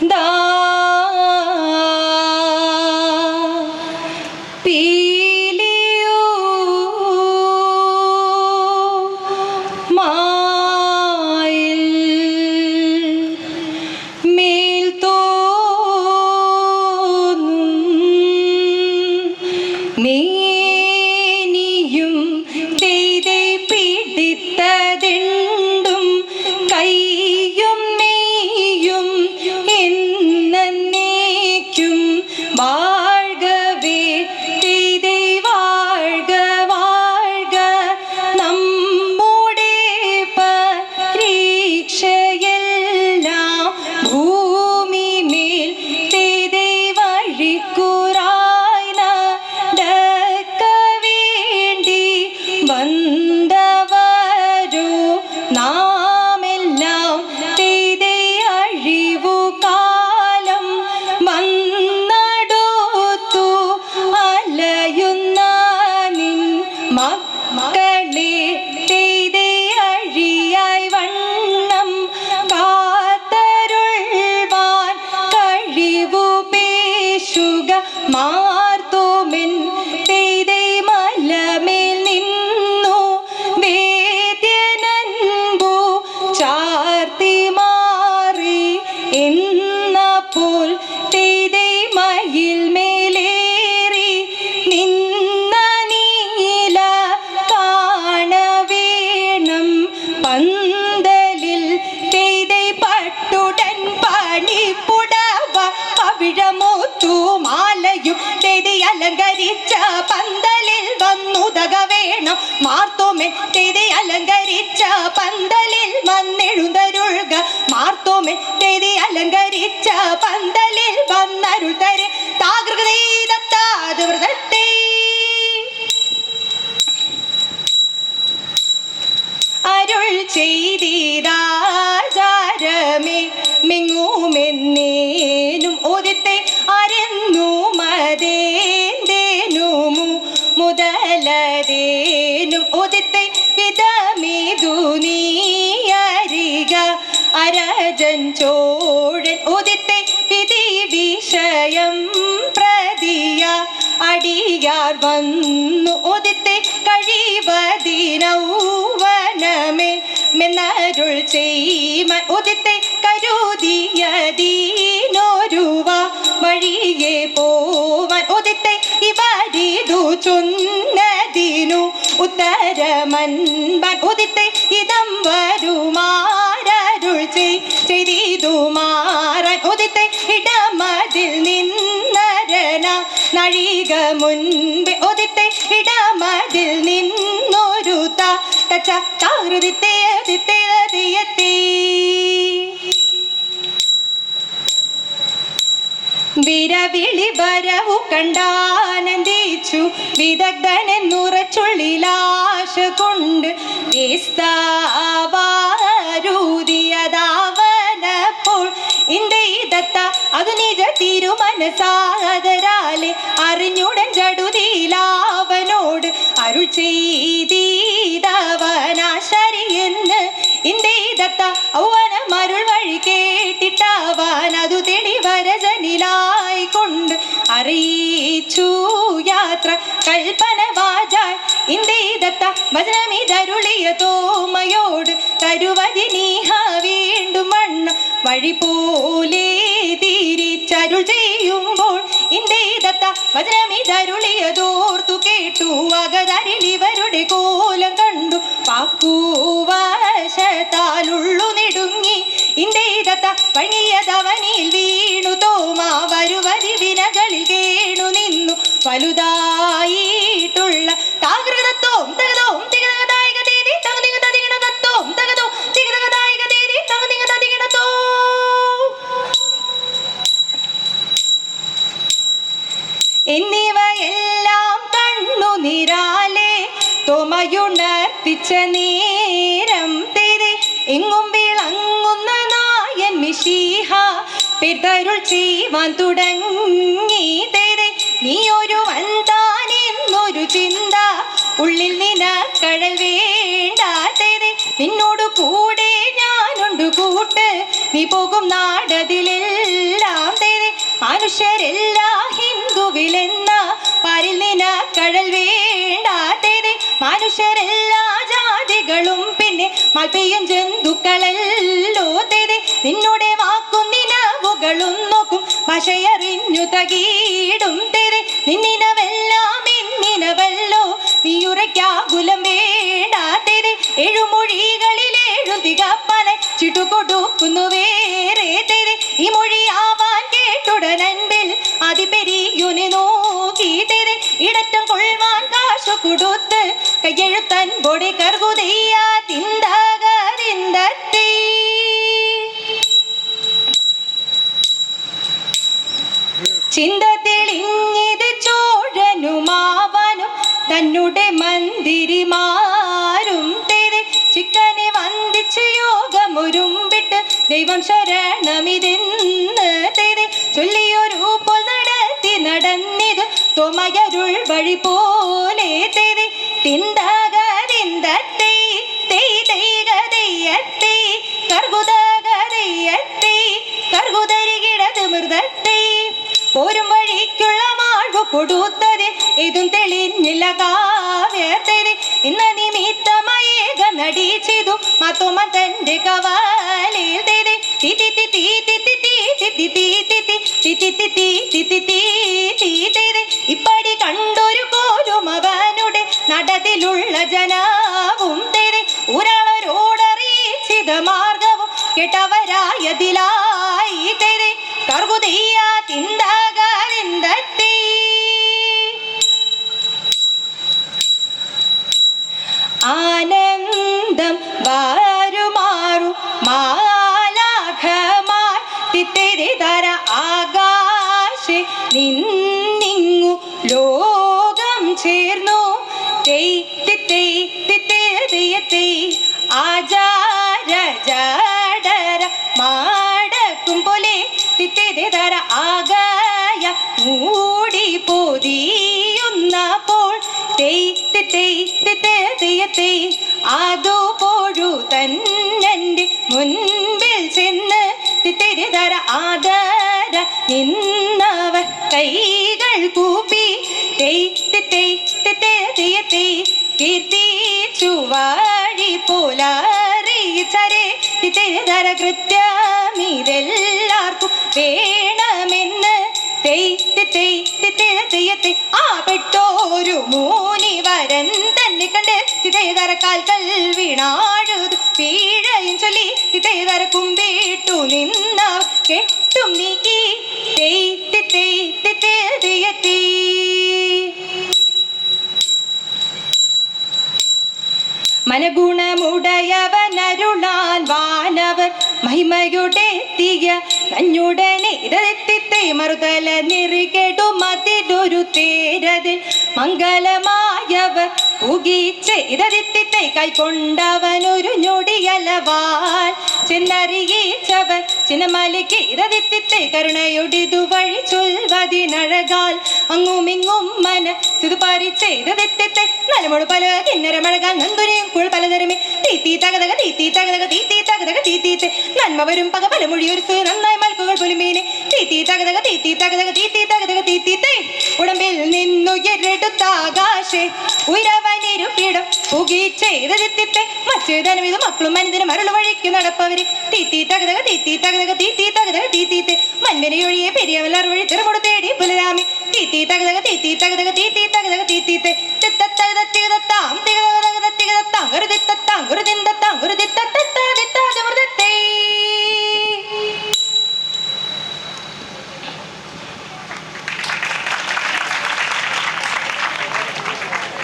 ദാ പവിഴമൂത്തു മാലയും ചെയ്തി അലങ്കരിച്ച പന്തലിൽ വന്നുതക വേണം മാർത്തോമേ. ചെയ്തി അലങ്കരിച്ച പന്തലിൽ വന്നെഴുതരുൾക മാർത്തോമേ. ചെയ്തി അലങ്കരിച്ച പന്തലിൽ വന്നരുൾ തരെ. താകൃതി ചെയ്മൻ ഉദിത്തെ കരുതിയതീനൊരുവ വഴിയെ പോവൻ ഉദിത്തെ ഇവരിതു ചൊന്നതിനു ഉത്തരമൻപൻ ഉദിത്തെ ഇതം വിരവിളി കണ്ടാനന്ദിച്ചു. വിദഗ്ധനെ വിദഗ്ധനെന്നുറച്ചുള്ളിലാശ കൊണ്ട് ൂതിയതാവനപ്പോൾ ഇന്ത്യദത്ത അത് നിജ തിരുമനസാദരാലെ അറിഞ്ഞുടൻ ജടുതിയിലാവനോട് അരുൾ ചെയ്തീതവനാശരി എന്ന് ഇന്ത്യദത്ത ഔവന മരുൾ വഴി കേട്ടിട്ടാവാൻ അതു തെളി വചനമിതരുളിയ തോമയോട് തരുവതി നീഹ വീണ്ടും വണ്ണം വഴി പോലെ തിരിച്ചരുൾ ചെയ്യുമ്പോൾ ഇന്ത്യ വചനമിതരുളിയതോർത്തു കേട്ടു അകതരിൽ പിതരുൾ ചെയ്യുവാൻ തുടങ്ങി തെരെ നീ ഒരു വന്താൻ എന്നൊരു ചിന്ത ഉള്ളിൽ നിനക്കഴൽ വേണ്ട തെരെ നിന്നോട് കൂടെ ഞാനുണ്ട് കൂട്ട്. നീ പോകും നാടതിലെല്ലാം മനുഷ്യരെല്ലാ ഹിന്ദുവിലെന്ന പാരിൽ നിന കഴൽ വേണ്ടാത്തത് മനുഷ്യരെല്ലാ ജാതികളും പിന്നെ മൽപ്പെയ്യും ജന്തുക്കളല്ലോ തേരെ നിന്നുടെ മഷയറിഞ്ഞു തകീടും തെരെ നിന്നിനവെല്ലാം എന്നിനവല്ലോ നീയുറയ്ക്കാകുലം വേണ്ട തെരെ ഏഴുമൊഴികളിൽ ഏഴുതികപ്പനെ ചിട്ടുകൊടുക്കുന്നു വേറെ തെരെ ഈ മൊഴിയാവാൻ കേട്ടുടനൻപിൽ അതിപെരിയുനെ നോക്കി തെരെ ഇടറ്റം കൊള്ളുവാൻ കാശു കൊടുത്ത് കയ്യെഴുത്തൻ പൊടി കർകുതയ്യാ തിൻ ചിന്ത തെളിഞ്ഞിത് ചോഴനുമാവനും തന്നുടെ മന്ദിരിമാരും തേരെ ചിക്കനെ വന്ദിച്ച് യോഗമൊരുമ്പിട്ട് ദൈവം ശരണമിതെന്ന് തേരെ ചൊല്ലിയൊരു പോൽ നടത്തി നടന്നിത് തോമയരുൾ വഴി പോലെ തേരെ തിന്തകതിന്തത്തെ കാവ്യത്തത് ഇന്ന നിമിത്തമയേക നടിച്ചിതു മത്തോമ തന്റെ കവാലിൽ തേത് തി തി തി തി തി തി തി തി തി നിന്നിങ്ങു ലോകം ചേർന്നു. തെയ് ആചാര മാടക്കും പോലെ തിത്തേതര ആകായ മൂടി പൊതിയുന്നപ്പോൾ തെയ് തിത്തൈ തിത്തേറിയത്തെ അതുപോഴു കീർത്തിച്ചു വാഴി പോലറിയിച്ചരെ ഇതര കൃത്യം ഇതെല്ലാവർക്കും വേണമെന്ന് ആ പെട്ടോരു മൂനി വരൻ തന്നെ കണ്ട് ഇതേതര കാൽക്കൽ വീണാഴുതു. വീഴയും ചൊല്ലി ഇതേതര കുമ്പിട്ടു നിന്ന കെട്ടും നീക്കി. തെയ് തിത്തൈ തിത്തേതിയത്തേ മനഗുണമുടയവനരുളാൻ വാനവർ മഹിമയുടെ തീയ നഞ്ഞുടനെ ഇരത്തിത്തെ മറുതല നിറികേടു മതിലൊരു തേരതിൽ മംഗലമായവർ ഉഗീച്ച് ഇരത്തിത്തെ കൈക്കൊണ്ടവനൊരു ഞൊടിയലവാൻ ചെന്നറിയിച്ചവർ ചിന്നമലിക്ക് ഇരത്തിത്തെ കരുണയൊടിതു വഴി ചൊൽവതിനഴകാൽ. അങ്ങുമിങ്ങും മന സിതു പറിച്ച് ഇരത്തിത്തെ നലമൊഴു പല കിന്നരമഴകാൽ നന്ദുരയും കുൾ പലതരമേ. തീത്തി തകതക തീത്തി തകതക തീത്തി തകതക തീത്തീത്തെ. നന്മ വരും പക പലമൊഴിയൊരു നന്നായി മൽക്കുകൾ പുലിമീനെ. തീത്തി തകതക തീത്തി തകതക തീത്തി തകതക തീത്തീത്തെ. ഉടമ്പിൽ നിന്നുയരെടുത്താകാശേ. പുകി ചെയ്തകത്തിത്തെ മറ്റേതാനും ഇത് മക്കളും മനിതനും അരുള വഴിക്ക് നടപ്പവര്. തീത്തി തകതക തീത്തി തകതക തീത്തി തകതക തീത്തീത്തെ മൻമനയൊഴിയെ പെരിയവല്ല അറുവഴി തിറമുട തേടി പുലരാമി. തീത്തി തകതക തീത്തി തകതക തീത്തി തകതക തീത്തീത്തെ തിത്തത്തകതത്തികതത്താം തികതകതകതത്തികതത്താം കരുതി